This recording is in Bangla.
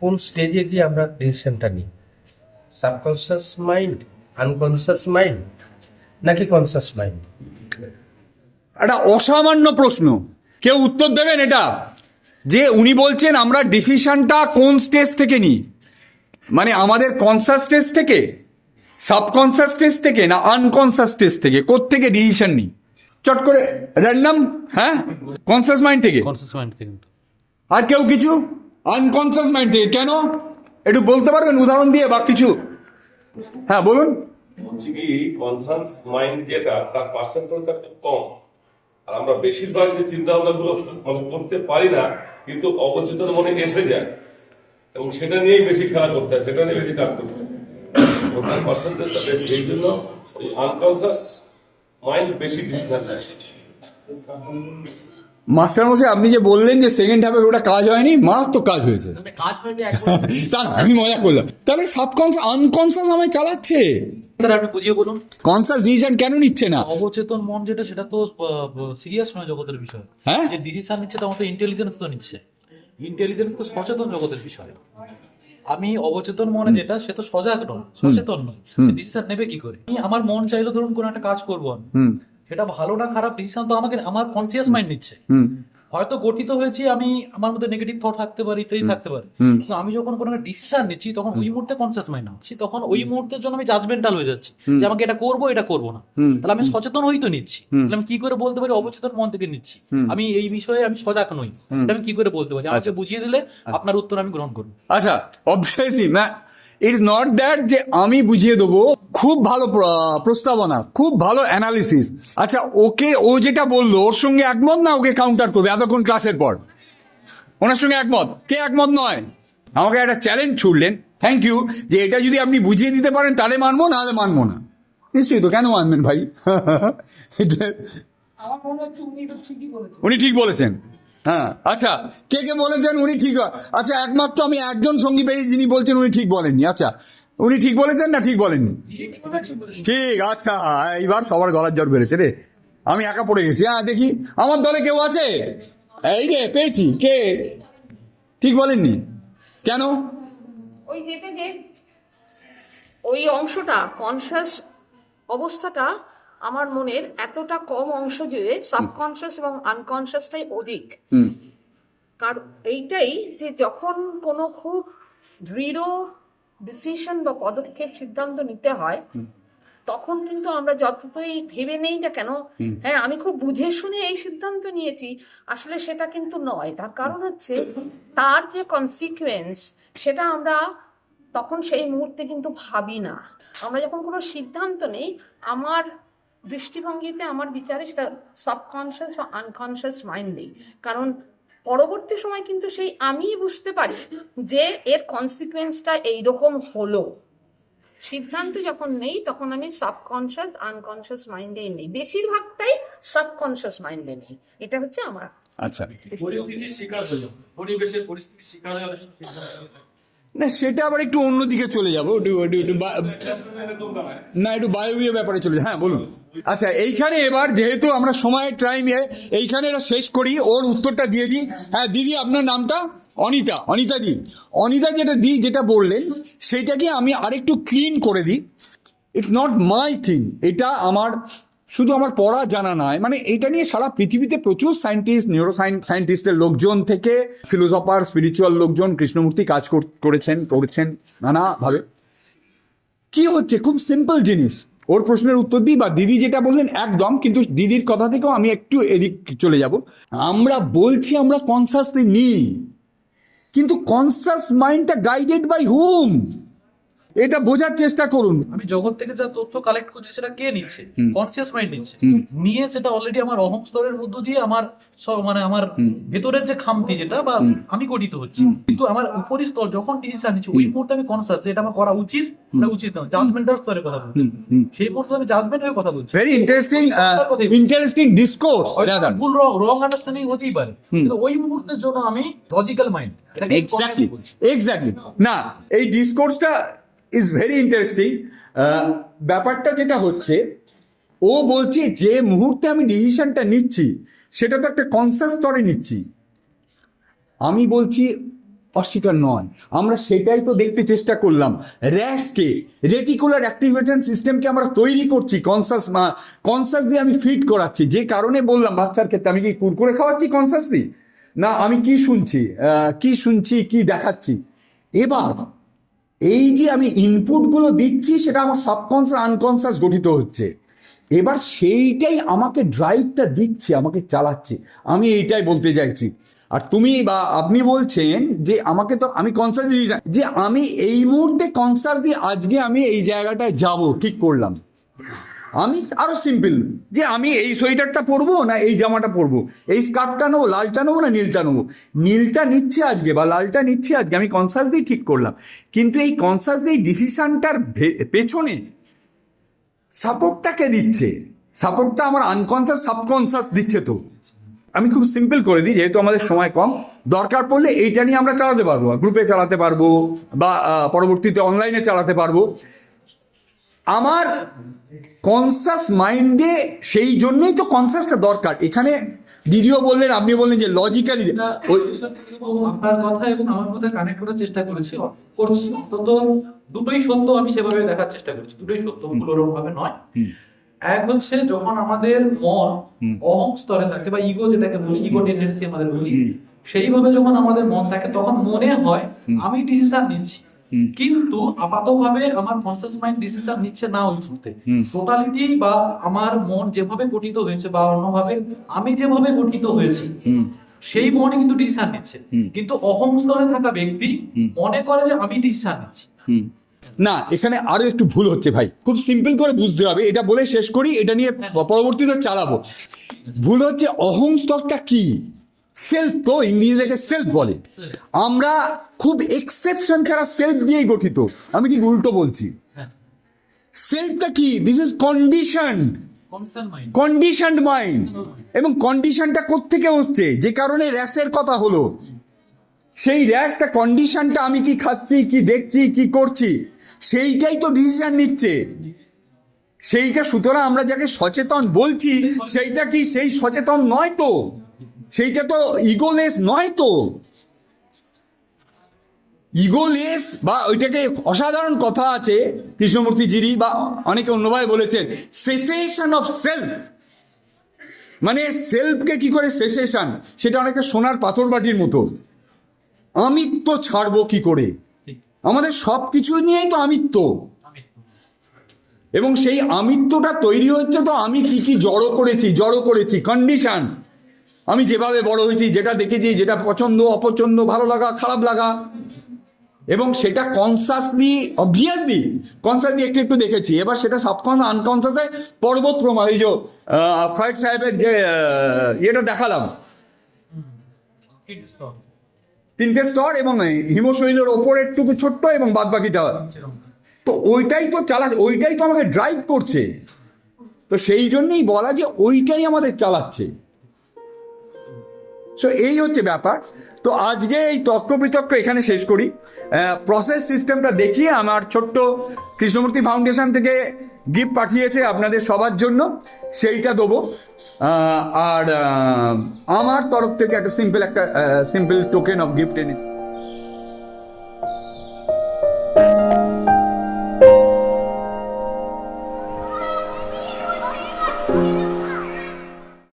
কোন স্টেজে গিয়ে আমরা ডিসিশনটা নিই। সাবকনসিয়াস মাইন্ড আনকনসিয়াস মাইন্ড নাকি কনসিয়াস মাইন্ড একটা অসামান্য প্রশ্ন। কেউ উত্তর দেবেন এটা? যে উনি বলছেন আমরা ডিসিশনটা কোন স্টেজ থেকে নিই? মানে আমাদের কনসাস স্টেজ থেকে সাবকনসাস স্টেজ থেকে না আনকনসাস স্টেজ থেকে? কোত্থেকে ডিসিশন নিই? চট করে র্যান্ডাম হ্যাঁ? কনসাস মাইন্ড থেকে। কনসিয়াস মাইন্ড থেকে। আর কেউ কিছু? আনকনসাস মাইন্ডে কেন? একটু বলতে পারবেন, উদাহরণ দিয়ে বা কিছু? হ্যাঁ বলুন। হচ্ছে কি কনসার্স মাইন্ড যেটা, তার পার্সেন্টেজটা খুব কম। আর আমরা বেশিরভাগ যে চিন্তা ভাবনাগুলো মানে করতে পারি না, কিন্তু অবচেতন মনে এসে যায়। এবং সেটা নিয়েই বেশি খেলা করতে হয়, সেটা নিয়ে বেশি কাজ করতে হয়। ওটার পার্সেন্টেজটা বেশি, এই জন্য আনকনসাস মাইন্ড বেশি ডিসিশন নেয় মাস্টার মশাই আপনি যে বললেন যে সেকেন্ড হাফে ওটা কাজ হয়নি মারাত্মক কাজ হয়েছে। কাজ হয়নি তা না, আমি মজা করলাম। তাহলে সাবকনসাস আনকনসাস আমায় চালাচ্ছে। স্যার আপনি বুঝিয়ে বলুন। কনসাস ডিসিশন কেন নিচ্ছে না? অবচেতন মন যেটা সেটা তো সিরিয়াস নয় জগতের বিষয়। হ্যাঁ? যে ডিসিশন নিচ্ছে তার মতো ইন্টেলিজেন্স তো নিচ্ছে। ইন্টেলিজেন্স তো সচেতন জগতের বিষয়। আমি অবচেতন মনে যেটা সে তো সজাগ নয় সচেতন নয়। ডিসিশন নেবে কি করে? আমি আমার মন চাইলো ধরুন কোন একটা কাজ করব আমি। সেটা ভালো না খারাপ ডিসিশন তো আমাকে আমার কনসিয়াস মাইন্ড নিচ্ছে। হয়তো গঠিত হয়েছি আমি আমার মধ্যে নেগেটিভ থট থাকতে পারি ইত্যাদি থাকতে পারে। কিন্তু আমি যখন কোনো ডিসিশন নিচ্ছি তখন ওই মুহূর্তে কনসিয়াস মাইন্ড হচ্ছি তখন ওই মুহূর্তের জন্য আমি জাজমেন্টাল হয়ে যাচ্ছি যে আমাকে এটা করব এটা করব না। তাহলে আমি সচেতন হই তো নিচ্ছি। তাহলে আমি কি করে বলতে পারি? অবচেতন মন থেকে নিচ্ছি। আমি এই বিষয়ে আমি সজাগ নই। এটা আমি কি করে বলতে পারি? আমাকে বুঝিয়ে দিলে আপনার উত্তর আমি গ্রহণ করব। আচ্ছা অবভিয়াসলি না ইট ইজ নট দ্যাট যে আমি বুঝিয়ে দেবো খুব ভালো প্র- প্রস্তাবনা খুব ভালো অ্যানালিসিস আচ্ছা ওকে ও যেটা বলল ওর সঙ্গে একমত না ওকে কাউন্টার করবে এতক্ষণ ক্লাসের পর? ওনার সঙ্গে একমত? কে একমত নয়? আমাকে একটা চ্যালেঞ্জ ছুড়লেন। থ্যাংক ইউ যে এটা যদি আপনি বুঝিয়ে দিতে পারেন তাহলে মানবো নাহলে মানবো না। নিশ্চয়ই তো কেন মানবেন ভাই? উনি ঠিক বলেছেন। হ্যাঁ আচ্ছা কে কে বলেছেন উনি ঠিক আচ্ছা একমাত্র আমি একজন সঙ্গী পেয়ে যিনি বলছেন উনি ঠিক বলেননি আচ্ছা। উনি ঠিক বলেছেন না ঠিক বলেননি? ঠিক আচ্ছা এইবার সবার গলার জ্বর বেড়েছে রে। আমি একা পড়ে গেছি হ্যাঁ দেখি, আমার দলে কেউ আছে? এই রে পেয়েছি, কে? ঠিক বলেননি? কেন? ওই যেটা যে, ওই অংশটা কনসাস অবস্থাটা আমার মনের এতটা কম অংশ জুড়ে সাবকনসিয়াস এবং আনকনসিয়াসটাই অধিক। কারণ এইটাই যে যখন কোনো খুব দৃঢ় ডিসিশন বা পদক্ষেপ সিদ্ধান্ত নিতে হয় তখন কিন্তু আমরা যতই ভেবে নেই না কেন হ্যাঁ আমি খুব বুঝে শুনে এই সিদ্ধান্ত নিয়েছি আসলে সেটা কিন্তু নয়। তার কারণ হচ্ছে তার যে কনসিকুয়েন্স সেটা আমরা তখন সেই মুহূর্তে কিন্তু ভাবি না। আমরা যখন কোনো সিদ্ধান্ত নেই আমার দৃষ্টিভঙ্গিতে আমার বিচারে সেটা সাবকনসিয়াস বা আনকনসিয়াস মাইন্ড নেই। কারণ পরবর্তী সময় কিন্তু সেই আমি বুঝতে পারি যে এর কনসিকুয়েন্সটা এইরকম হলো। সিদ্ধান্ত যখন নেই তখন আমি সাবকনসিয়াস আনকনসিয়াস মাইন্ডেই নেই। বেশিরভাগটাই সাবকনসিয়াস মাইন্ডে নেই। এটা হচ্ছে আমার আচ্ছা। পরিস্থিতির শিকার হলো পরিবেশের পরিস্থিতির শিকার হয়ে না, সেটা আবার একটু অন্যদিকে চলে যাব না, একটু বায়বীয় ব্যাপারে চলে হ্যাঁ বলুন। আচ্ছা এইখানে এবার যেহেতু আমরা সময়ের টাইমে এইখানে এটা শেষ করি, ওর উত্তরটা দিয়ে দিই। হ্যাঁ দিদি, আপনার নামটা? অনিতা অনিতা দি। অনিতা যেটা দি, যেটা বললেন সেইটাকে আমি আরেকটু ক্লিন করে দিই। ইটস নট মাই থিং এটা আমার শুধু আমার পড়া জানা নয় মানে এটা নিয়ে সারা পৃথিবীতে প্রচুর সায়েন্টিস্ট নিউরো সায়েন্টিস্টের লোকজন থেকে ফিলোসফার স্পিরিচুয়াল লোকজন কৃষ্ণমূর্তি কাজ কর- করেছেন করেছেন নানাভাবে। কি হচ্ছে? খুব সিম্পল জিনিস। ওর প্রশ্নের উত্তর দিই বা দিদি যেটা বললেন একদম, কিন্তু দিদির কথা থেকেও আমি একটু এদিক চলে যাব। আমরা বলছি আমরা কনসাসলি নিই কিন্তু কনসাস মাইন্ডটা গাইডেড বাই হুম এটা বোঝার চেষ্টা করুন। আমি জগৎ থেকে যা তথ্য কালেক্ট করছি সেটা কে নিচ্ছে? কনসিয়াস মাইন্ড নিচ্ছে। নিয়ে সেটা অলরেডি আমার অহং স্তরের মধ্য দিয়ে আমার মানে আমার ভেতরের যে খামতি যেটা বা আমি গঠিত হচ্ছি। কিন্তু আমার উপরি স্তর যখন ডিসিশন নিচ্ছি ওই মুহূর্তে আমি কনসাস যে এটা আমার করা উচিত না উচিত নয় জাজমেন্টাল স্তরে কথা বলছি। সেই মুহূর্তে আমি জাজমেন্ট হয়ে কথা বলছি। Very interesting. ইন্টারেস্টিং ডিসকোর্স ভুল রং আন্ডারস্ট্যান্ডিং হতেই পারে। কিন্তু ওই মুহূর্তের জন্য আমি লজিক্যাল মাইন্ড এক্স্যাক্টলি এক্স্যাক্টলি না এই ডিসকোর্সটা ইজ ভেরি ইন্টারেস্টিং ব্যাপারটা যেটা হচ্ছে, ও বলছে যে মুহূর্তে আমি ডিসিশনটা নিচ্ছি, সেটা তো একটা কনসাস স্তরে নিচ্ছি। আমি বলছি, অস্বীকার নয়। আমরা সেটাই তো দেখতে চেষ্টা করলাম। র্যাসকে রেটিকুলার অ্যাক্টিভেশন সিস্টেমকে আমরা তৈরি করছি কনসাস কনসাস দিয়ে আমি ফিট করাচ্ছি। যে কারণে বললাম, বাচ্চার ক্ষেত্রে আমি কি কুরকুরে খাওয়াচ্ছি কনসাসলি না, আমি কি শুনছি? কি শুনছি, কি দেখাচ্ছি? এবার এই যে আমি ইনপুটগুলো দিচ্ছি, সেটা আমার সাবকনসিয়াস আনকনসিয়াস গঠিত হচ্ছে। এবার সেইটাই আমাকে ড্রাইভটা দিচ্ছে, আমাকে চালাচ্ছে। আমি এইটাই বলতে চাইছি। আর তুমি বা আপনি বলছেন যে আমাকে তো, আমি কনসাস যে আমি এই মুহূর্তে কনসাস দিয়ে আজকে আমি এই জায়গাটায় যাব ঠিক করলাম? আমি আরও সিম্পল যে আমি এই সোয়েটারটা পরবো না এই জামাটা পরবো? এই স্কার্টটা নেব, লালটা নেব না নীলটা নেব? নীলটা নিচ্ছে আজকে বা লালটা নিচ্ছে আজকে, আমি কনসাস দিয়ে ঠিক করলাম। কিন্তু এই কনসাস দিয়ে ডিসিশনটার পেছনে সাপোর্টটাকে দিচ্ছে। সাপোর্টটা আমার আনকনসাস সাবকনসাস দিচ্ছে তো। আমি খুব সিম্পল করে দিই, যেহেতু আমাদের সময় কম। দরকার পড়লে এইটা নিয়ে আমরা চালাতে পারব গ্রুপে চালাতে পারব বা পরবর্তীতে অনলাইনে চালাতে পারব। আমার কনসাস মাইন্ডে সেই জন্যই তো কনসাসটা দরকার। এখানে দিদিও বললেন আপনি বললেন যে লজিক্যালি আপনার কথা এবং আমার কথা কানেক্ট করার চেষ্টা করেছি করছি। অন্তত দুটোই সত্য আমি সেভাবে দেখার চেষ্টা করছি। দুটোই সত্য ভুল ভাবে নয়। এক হচ্ছে যখন আমাদের মন অহং স্তরে থাকে বা ইগো যেটাকে বলি ইগো টেন্ডেন্সি আমাদের বলি সেইভাবে যখন আমাদের মন থাকে তখন মনে হয় আমি ডিসিশন নিচ্ছি। কিন্তু আপাতভাবে আমার কনসিয়াস মাইন্ড ডিসিশন নিচ্ছে না ওই মুহূর্তে। টোটালিটি বা আমার মন যেভাবে গঠিত হয়েছে বা অন্যভাবে আমি যেভাবে গঠিত হয়েছি সেই মনে কিন্তু ডিসিশন নিচ্ছে। কিন্তু অহং স্তরে থাকা ব্যক্তি মনে করে যে আমি ডিসিশন নিচ্ছি। না এখানে আরও একটু ভুল হচ্ছে ভাই। খুব সিম্পল করে বুঝতে হবে। এটা বলে শেষ করি এটা নিয়ে পরবর্তীতে চালাবো। ভুল হচ্ছে অহং স্তরটা কি? সেলফ তো ইংরেজিটাকে সেলফ বলে। আমরা খুব এক্সেপশন ছাড়া সেলফ দিয়েই গঠিত। আমি ঠিক উল্টো বলছি। সেলফটা কি? This is condition concern mind conditioned mind এবং কন্ডিশনটা কোত্থেকে হচ্ছে? যে কারণে র্যাশের কথা হলো। সেই র্যাশটা কন্ডিশনটা আমি কি খাচ্ছি কি দেখছি কি করছি সেইটাই তো ডিসিশন নিচ্ছে। সেইটা সুতরাং আমরা যাকে সচেতন বলছি সেইটা কি সেই সচেতন নয় তো? সেইটা তো ইগোলেস নয় তো। ইগোলেস বা ওইটাকে অসাধারণ কথা আছে কৃষ্ণমূর্তি জিরি বা অনেকে অন্যভাবে বলেছেন সেসেশন অফ সেলফ মানে সেলফকে কি করে সেসেশন সেটা অনেকটা সোনার পাথর বাটির মতো। আমিত্ব ছাড়বো কি করে? আমাদের সব কিছু নিয়েই তো আমিত্ব। এবং সেই আমিত্বটা তৈরি হচ্ছে তো আমি কি কি জড়ো করেছি জড়ো করেছি কন্ডিশন আমি যেভাবে বড় হয়েছি, যেটা দেখেছি, যেটা পছন্দ, অপছন্দ, ভালো লাগা, খারাপ লাগা। এবং সেটা কনসাসলি অবভিয়াসলি কনসাসলি একটু একটু দেখেছি। এবার সেটা সাবকনস আনকনসাসে পর্বত প্রমাণ, এই যে ফ্রাইড সাহেবের যে ইয়েটা দেখালাম। তিনটে স্তর এবং হিমশৈলের ওপর একটুকু ছোট্ট এবং বাদ বাকিটা তো ওইটাই তো চালা, ওইটাই তো আমাকে ড্রাইভ করছে। তো সেই জন্যই বলা যে ওইটাই আমাদের চালাচ্ছে। সো এই হচ্ছে ব্যাপার। তো আজকে এই তর্ক বিতর্ক এখানে শেষ করি। প্রসেস সিস্টেমটা দেখিয়ে আমার ছোট্ট কৃষ্ণমূর্তি ফাউন্ডেশন থেকে গিফট পাঠিয়েছে আপনাদের সবার জন্য। সেইটা দেবো। আর আমার তরফ থেকে একটা সিম্পল একটা সিম্পল টোকেন অফ গিফট এনেছি।